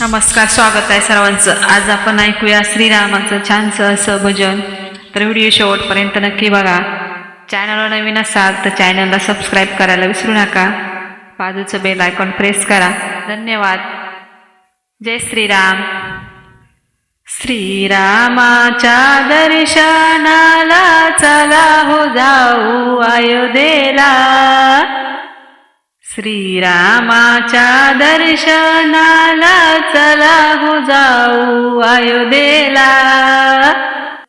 नमस्कार स्वागत आहे सर्वांचं. आज आपण ऐकूया श्रीरामाचं छानसं असं भजन. तर व्हिडिओ शेवटपर्यंत नक्की बघा. चॅनलवर नवीन असाल तर चॅनलला सबस्क्राईब करायला विसरू नका. बाजूचं बेल आयकॉन प्रेस करा. धन्यवाद. जय श्रीराम. श्रीरामाच्या दर्शनाला चला हो जाऊ अयोध्येला. श्रीरामाच्या दर्शनाला चला हो जाऊ अयोध्येला.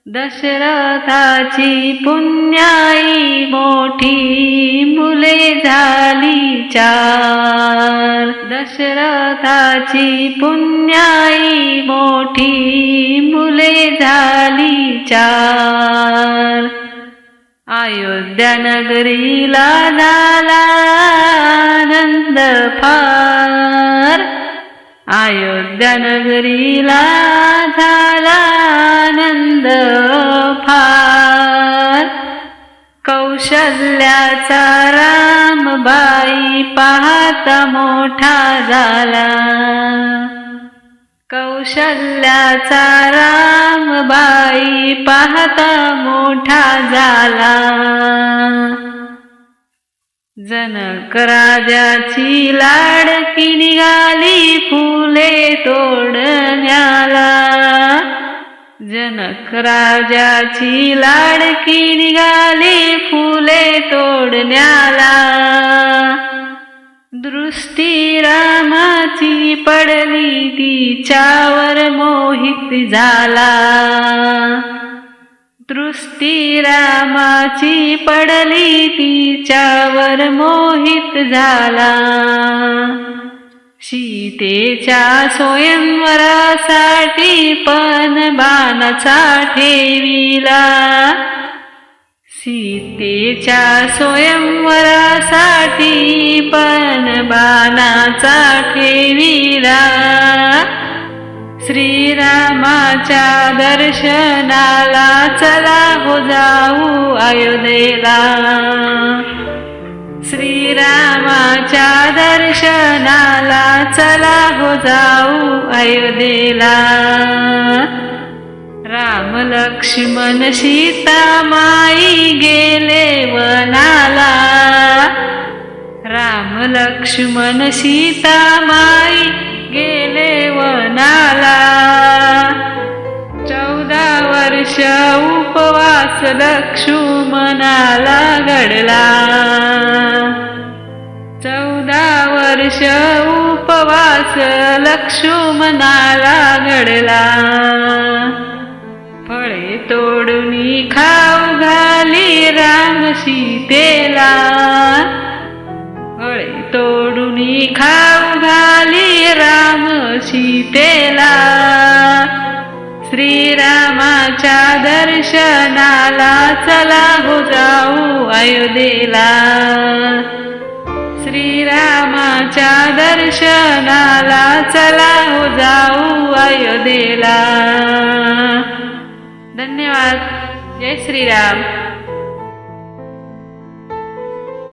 दशरथाची पुण्याई मोठी मुले झाली चार. दशरथाची पुण्याई मोठी मुले झाली चार. अयोध्या नगरीला झाला फार. अयोध्या नगरीला झाला आनंद फार. कौशल्याचा रामबाई पाहता मोठा झाला. कौशल्याचा रामबाई पाहता मोठा झाला. जनकराजाची लाडकी निघाली फुले तोडण्याला. जनक राजाची लाडकी निघाली फुले तोडण्याला. दृष्टी रामाची पडली तिच्यावर मोहित झाला. दृष्टी रामाची पडली तिच्यावर मोहित झाला. सीतेच्या स्वयंवरासाठी पण बाणाचा ठेविला. सीतेच्या स्वयंवरासाठी पण बाणाचा ठेविला. श्रीरामाच्या दर्शनाला चला हो जाऊ अयोध्येला. श्रीरामाच्या दर्शनाला चला हो जाऊ अयोध्येला. राम लक्ष्मण सीता माई गेले वनाला. राम लक्ष्मण सीता माई हाच लक्ष्मणाला घडला चौदा वर्ष उपवास लक्ष्मणाला घडला फळे तोडून खाऊ घाली राम सीतेला. फळे तोडून खाऊ घाली राम सीतेला. श्रीरामाच्या दर्शनाला चला हो जाऊ अयोध्येला. श्रीरामाच्या दर्शनाला चला हो जाऊ अयोध्येला. धन्यवाद. जय श्रीराम.